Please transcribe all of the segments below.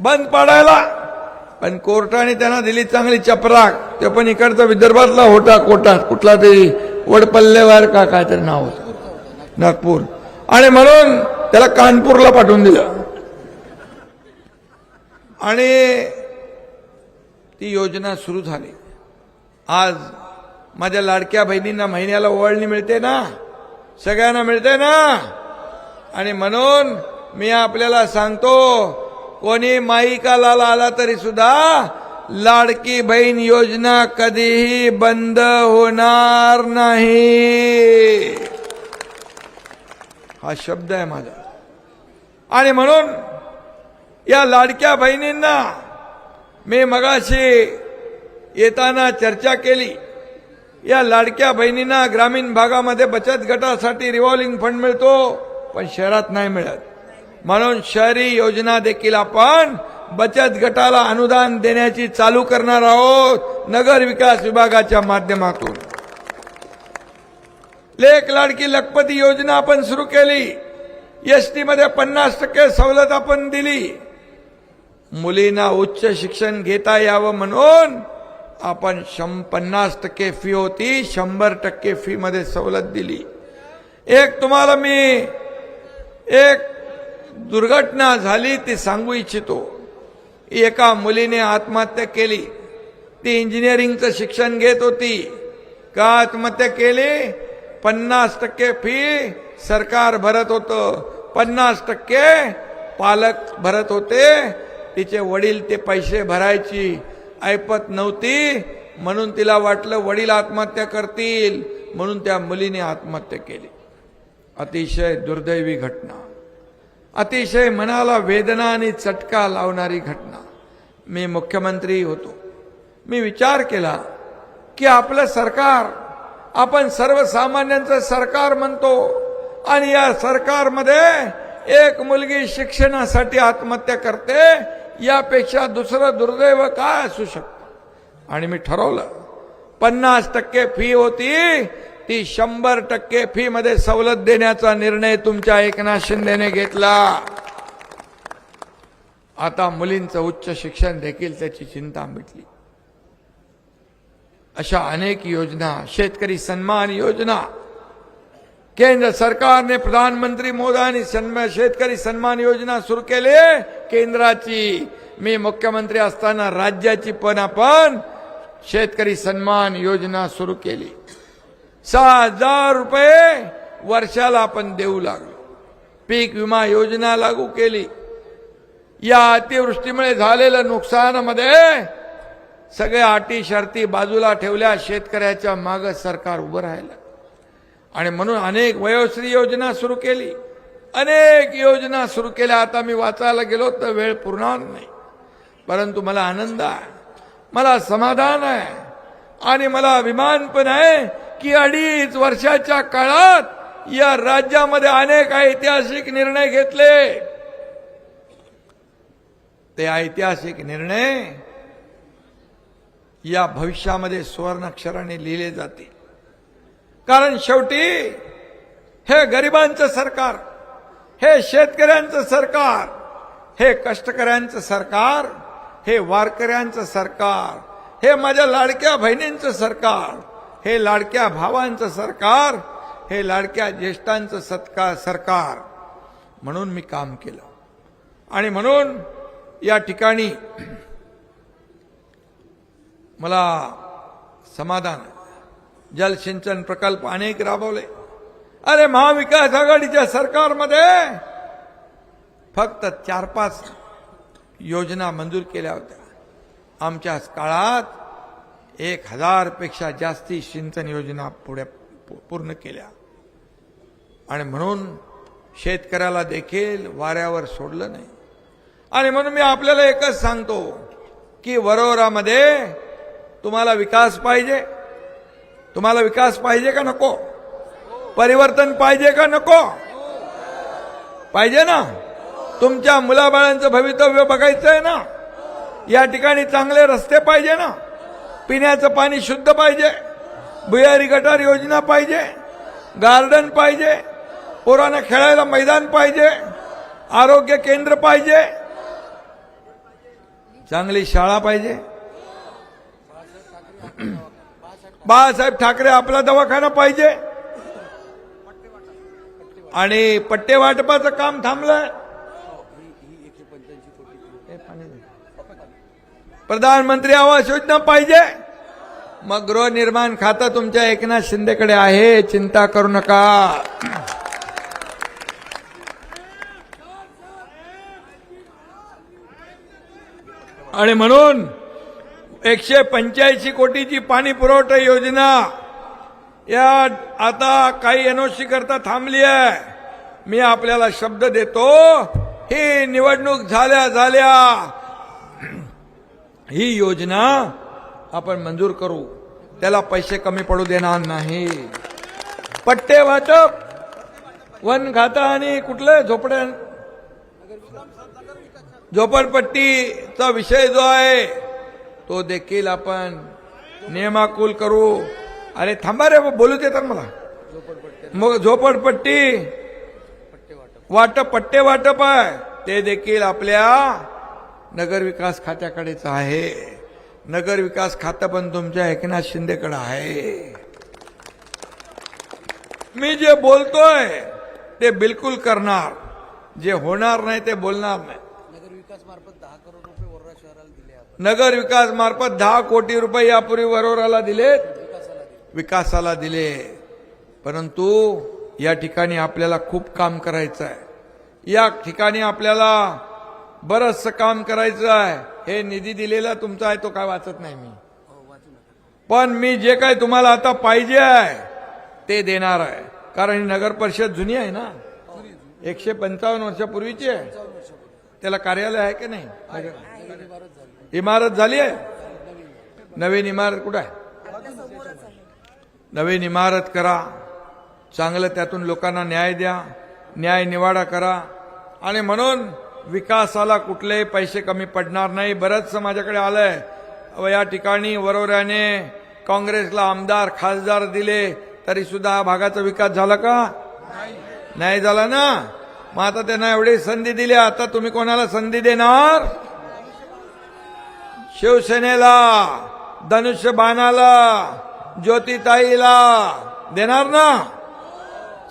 बंद पाडायला. पण कोर्टाने त्यांना दिली चांगली चपराक. ते पण इकडचा विदर्भातला होता कोटात कुठला तरी वडपल्लेवार का काय तरी नाव होतं. नागपूर. आणि म्हणून त्याला कानपूरला पाठवून दिलं. आणि ती योजना सुरू झाली. आज माझ्या लाडक्या बहिणींना महिन्याला ओवाळणी मिळते ना? सगळ्यांना मिळते ना? आणि म्हणून मी आपल्याला सांगतो कोणी माईकाला आला तरी सुद्धा लाडकी बहीण योजना कधीही बंद होणार नाही. हा शब्द आहे माझा. आणि म्हणून या लाडक्या बहिणींना मी मगाशी येताना चर्चा केली. या लाडक्या बहिणींना ग्रामीण भागामध्ये बचत गटासाठी रिव्हॉल्विंग फंड मिळतो पण शहरात नाही मिळत. म्हणून शहरी योजना देखील आपण बचत गटाला अनुदान देण्याची चालू करणार आहोत नगर विकास विभागाच्या माध्यमातून. लेख लाडकी लखपती योजना आपण सुरू केली. एस टी मध्ये पन्नास टक्के सवलत आपण दिली. मुलींना उच्च शिक्षण घेता यावं म्हणून आपण शं पन्नास टक्के फी होती शंभर टक्के फी मध्ये सवलत दिली. एक तुम्हाला मी एक दुर्घटना झाली ती सांगू इच्छितो. एका मुलीने आत्महत्या केली. ती इंजिनिअरिंगचं शिक्षण घेत होती. का आत्महत्या केली? पन्नास टक्के फी सरकार भरत होतं. पन्नास टक्के पालक भरत होते. तिचे वडील ते पैसे भरायची ऐपत नव्हती. म्हणून तिला वाटलं वडील आत्महत्या करतील. म्हणून त्या मुलीने आत्महत्या केली. अतिशय दुर्दैवी घटना. अतिशय मनाला वेदना आणि चटका लावणारी घटना. मी मुख्यमंत्री होतो. मी विचार केला की आपलं सरकार आपण सर्वसामान्यांचं सरकार म्हणतो आणि या सरकारमध्ये एक मुलगी शिक्षणासाठी आत्महत्या करते यापेक्षा दुसरं दुर्दैव काय असू शकतं? आणि मी ठरवलं पन्नास टक्के फी होती ती शंभर टक्के फीमध्ये सवलत देण्याचा निर्णय तुमच्या एकनाथ शिंदेने घेतला. आता मुलींचं उच्च शिक्षण देखील त्याची चिंता मिटली. अशा अनेक योजना शेतकरी सन्मान योजना. केंद्र सरकारने प्रधानमंत्री मोदी शेतकरी सन्मान योजना सुरू केली. केंद्राची मी मुख्यमंत्री असताना राज्याची पण आपण शेतकरी सन्मान योजना सुरू केली. सहा हजार रुपये वर्षाला आपण देऊ लागलो. पीक विमा योजना लागू केली. या अतिवृष्टीमुळे झालेल्या नुकसानामध्ये सगळ्या अटी शर्ती बाजूला ठेवल्या शेतकऱ्याच्या माग सरकार उभं राहिलं. आणि म्हणून अनेक वयोश्री योजना सुरू केली. अनेक योजना सुरू केल्या. आता मी वाचायला गेलो तर वेळ पुरणार नाही. परंतु मला आनंद आहे. मला समाधान आहे. आणि मला अभिमान पण आहे. की अडीच वर्षाच्या काळात या राज्यामध्ये अनेक ऐतिहासिक निर्णय घेतले. ते ऐतिहासिक निर्णय या भविष्यामध्ये सुवर्णाक्षराने लिहिले जाते कारण शेवटी हे गरिबांचं सरकार हे शेतकऱ्यांचं सरकार हे कष्टकऱ्यांचं सरकार हे वारकऱ्यांचं सरकार हे माझ्या लाडक्या बहिणींचं सरकार हे लाडक्या भावांचं सरकार हे लाडक्या ज्येष्ठांचं सत्कार सरकार. म्हणून मी काम केलं. आणि म्हणून या ठिकाणी मला समाधान जलसिंचन प्रकल्प अनेक राबवले. अरे महाविकास आघाडीच्या सरकारमध्ये फक्त चार पाच योजना मंजूर केल्या होत्या. आमच्या काळात एक हजारपेक्षा जास्ती सिंचन योजना पुढे पूर्ण केल्या. आणि म्हणून शेतकऱ्याला देखील वाऱ्यावर सोडलं नाही. आणि म्हणून मी आपल्याला एकच सांगतो की वरोरामध्ये तुम्हाला विकास पाहिजे. तुम्हाला विकास पाहिजे का नको? परिवर्तन पाहिजे का नको? पाहिजे ना? तुमच्या मुलाबाळांचं भवितव्य बघायचं आहे ना? या ठिकाणी चांगले रस्ते पाहिजे ना? पिण्याचं पाणी शुद्ध पाहिजे भुयारी गटार योजना पाहिजे गार्डन पाहिजे पोरांना खेळायला मैदान पाहिजे आरोग्य केंद्र पाहिजे चांगली शाळा पाहिजे. बाळासाहेब ठाकरे आपला दवाखाना पाहिजे. आणि पट्टे वाटपाचं काम थांबलं. प्रधानमंत्री आवास योजना पाहिजे. मग गृहनिर्माण खातं तुमच्या एकनाथ शिंदेकडे आहे. चिंता करू नका. आणि म्हणून एकशे पंच्याऐंशी कोटीची पाणी पुरवठा योजना. या आता काही एनओसी करता थांबली आहे. मी आपल्याला शब्द देतो. ही निवडणूक झाल्या झाल्या. ही योजना आपण मंजूर करू. त्याला पैसे कमी पडू देणार नाही. पट्टे वाटप वन खाता आणि कुठलं झोपड्या झोपडपट्टीचा विषय जो आहे तो देखील आपण नियमाकुल करू. अरे थांबा रे बोलू देतात मला. मग झोपडपट्टी वाटप पट्टे वाटप आहे. ते देखील आपल्या नगर विकास खात्याकडेच आहे. नगर विकास खातं पण तुमच्या एकनाथ शिंदेकडे आहे. मी जे बोलतोय ते बिलकुल करणार. जे होणार नाही ते बोलणार नाही. नगर विकास मार्फत दहा करोड रुपये वर्धा शहराला दिले आपण नगर विकास मार्फत दहा कोटी रुपये यापूर्वी वरोराला दिलेत. विकासाला दिले. विकासाला दिले. परंतु या ठिकाणी आपल्याला खूप काम करायचं आहे या ठिकाणी आपल्याला बरंचसं काम करायचं आहे. हे निधी दिलेला तुमचा आहे तो काय वाचत नाही मी. पण मी जे काय तुम्हाला आता पाहिजे आहे ते देणार आहे. कारण ही नगर परिषद जुनी आहे ना. एकशे पंचावन्न वर्षापूर्वीची आहे. त्याला कार्यालय आहे की नाही? इमारत झाली आहे? नवीन इमारत कुठं आहे? नवीन इमारत करा. चांगलं त्यातून लोकांना न्याय द्या. न्याय निवाडा करा. आणि म्हणून विकासाला कुठलेही पैसे कमी पडणार नाही. बरंचसं माझ्याकडे आलंय. व या ठिकाणी वरोऱ्याने काँग्रेसला आमदार खासदार दिले तरी सुद्धा हा भागाचा विकास झाला का? नाही झाला ना? मग आता त्यांना एवढी संधी दिली आता तुम्ही कोणाला संधी देणार? शिवसेनेला धनुष्य बाणाला ज्योतिताईला देणार ना?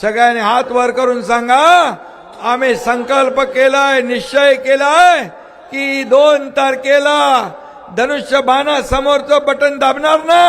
सगळ्यांनी हात वर करून सांगा. आम्ही संकल्प केलाय निश्चय केलाय की दोन तारखेला धनुष्यबाणा समोरचं बटन दाबणार ना?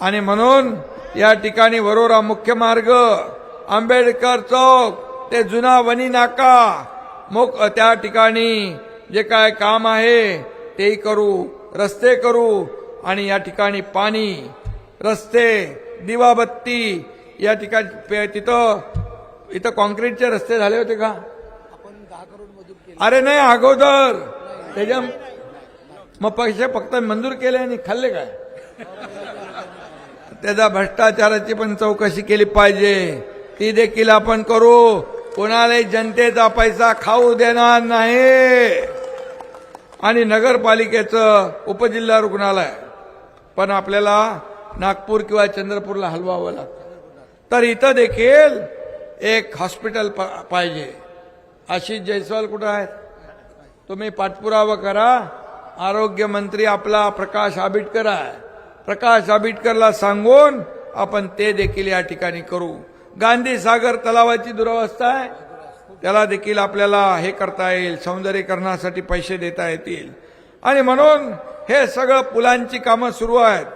आणि म्हणून या ठिकाणी वरोरा मुख्य मार्ग आंबेडकर चौक ते जुना वनी नाका मुक त्या ठिकाणी जे काय काम आहे तेही करू रस्ते करू आणि या ठिकाणी पाणी रस्ते दिवाबत्ती या ठिकाणी तिथं इथं कॉन्क्रीटचे रस्ते झाले होते का? आपण दहा करोड मजूर केले अरे नाही अगोदर. त्याच्या मग पैसे फक्त मंजूर केले आणि खाल्ले काय? त्याचा भ्रष्टाचाराची पण चौकशी केली पाहिजे. ती देखील आपण करू. कोणालाही जनतेचा पैसा खाऊ देणार नाही. आणि नगरपालिकेचं उपजिल्हा रुग्णालय. पण आपल्याला नागपूर किंवा चंद्रपूरला हलवावं लागतं. तर इथं देखील एक हॉस्पिटल पाहिजे. आशिष जयस्वाल कुठं आहेत? तुम्ही पाठपुरावा करा. आरोग्यमंत्री आपला प्रकाश आबिटकर आहे. प्रकाश आबिटकरला सांगून आपण ते देखील या ठिकाणी करू. गांधी सागर तलावाची दुरवस्था आहे. त्याला देखील आपल्याला हे करता येईल सौंदर्यीकरणासाठी पैसे देता येतील. आणि म्हणून हे सगळं पुलांची कामं सुरू आहेत.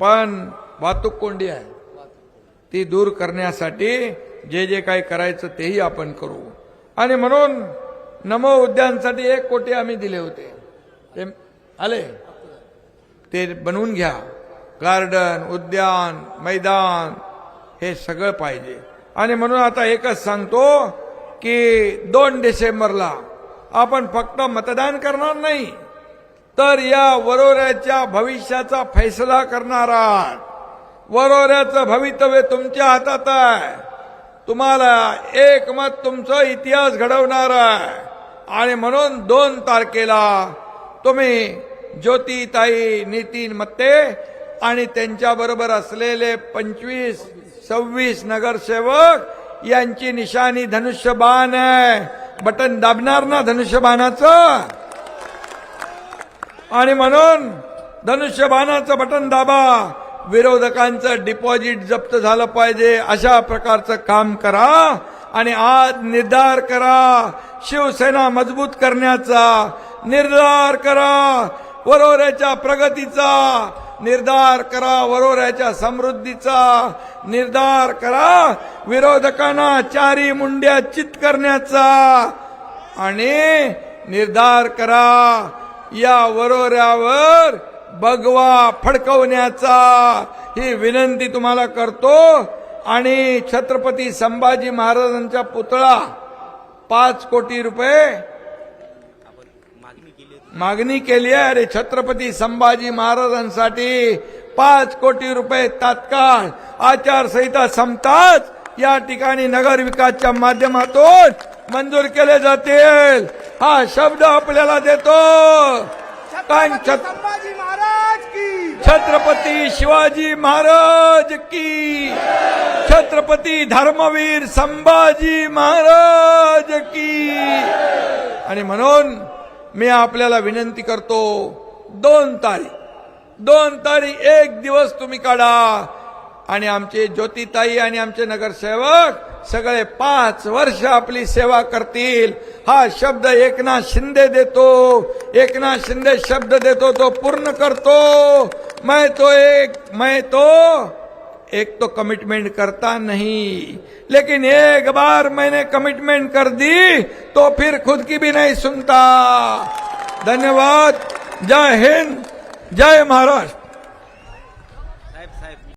पण वाहतूक कोंडी आहे. ती दूर करण्यासाठी जे जे काही करायचं तेही आपण करू. आणि म्हणून नमो उद्यानसाठी एक कोटी आम्ही दिले होते. ते आले? ते बनवून घ्या. गार्डन उद्यान मैदान हे सगळं पाहिजे. आणि म्हणून आता एकच सांगतो की दोन डिसेंबरला आपण फक्त मतदान करणार नाही तर या वरोऱ्याच्या भविष्याचा फैसला करणार आहात. वरोऱ्याचं भवितव्य तुमच्या हातात आहे. तुम्हाला एक मत इतिहास घडवणार आहे. आणि म्हणून दोन तारखेला तुम्ही ज्योतिताई नितीन मत्ते आणि त्यांच्याबरोबर असलेले पंचवीस सव्वीस नगरसेवक यांची निशाणी धनुष्यबाण आहे. बटन दाबणार ना धनुष्यबाणाचं? आणि म्हणून धनुष्यबाणाचं बटन दाबा. विरोधकांचं डिपॉझिट जप्त झालं पाहिजे. अशा प्रकारचं काम करा आणि आज निर्धार करा. शिवसेना मजबूत करण्याचा निर्धार करा. वरोऱ्याच्या प्रगतीचा निर्धार करा. वरोऱ्याच्या समृद्धीचा निर्धार करा. विरोधकांना चारी मुंड्या चित करण्याचा आणि निर्धार करा. या वरोऱ्यावर भगवा फडकवण्याचा ही विनंती तुम्हाला करतो. आणि छत्रपती संभाजी महाराजांचा पुतळा पाच कोटी रुपये मागणी केली आहे. अरे छत्रपती संभाजी महाराजांसाठी पाच कोटी रुपये तात्काळ आचारसंहिता संपताच या ठिकाणी नगर विकासच्या माध्यमातून मंजूर केले जातील. हा शब्द आपल्याला देतो. कारण छत- संभाजी महाराज की छत्रपती शिवाजी महाराज की. छत्रपती धर्मवीर संभाजी महाराज की. आणि म्हणून मी आपल्याला विनंती करतो दोन तारीख दोन तारीख एक दिवस तुम्ही काढा. आणि आमचे ज्योतिताई आणि आमचे नगरसेवक सगळे पाच वर्ष आपली सेवा करतील. हा शब्द एकनाथ शिंदे देतो. एकनाथ शिंदे शब्द देतो तो पूर्ण करतो. मैं तो एक मैं तो एक तो कमिटमेंट करता नहीं. लेकिन एक बार मैंने कमिटमेंट कर दी तो फिर खुद की भी नहीं सुनता. धन्यवाद. जय हिंद. जय महाराष्ट्र.